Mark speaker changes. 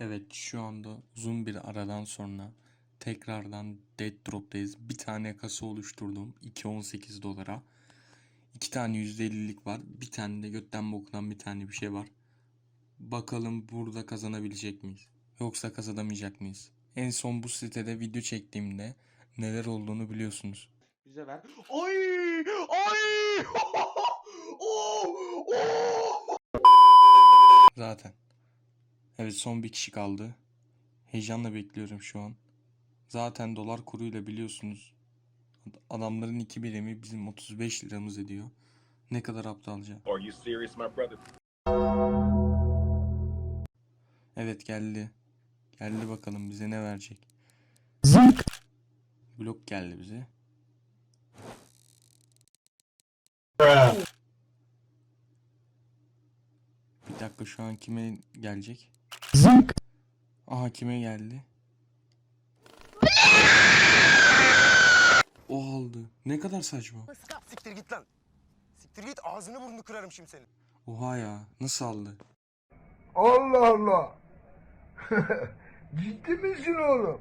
Speaker 1: Evet şu anda uzun bir aradan sonra tekrardan Dead Drop'tayız. Bir tane kasa oluşturdum 2.18 dolara. İki tane %50'lik var. Bir tane de götten bokudan bir tane bir şey var. Bakalım burada kazanabilecek miyiz? Yoksa kazanamayacak mıyız? En son bu sitede video çektiğimde neler olduğunu biliyorsunuz.
Speaker 2: Bize ver. Oy! Oy! Oo! Oo!
Speaker 1: Zaten. Evet son bir kişi kaldı. Heyecanla bekliyorum şu an. Zaten dolar kuruyla biliyorsunuz. Adamların iki birimi bizim 35 liramız ediyor. Ne kadar aptalca.
Speaker 3: Are you serious, my brother?
Speaker 1: Evet geldi. Geldi bakalım bize ne verecek. Blok geldi bize. Bir dakika şu an kime gelecek? Aha kime geldi? O aldı. Ne kadar saçma.
Speaker 4: Siktir git lan. Siktir git ağzını burnunu kırarım şimdi senin.
Speaker 1: Oha ya. Nasıl aldı?
Speaker 5: Allah Allah. Ciddi misin oğlum?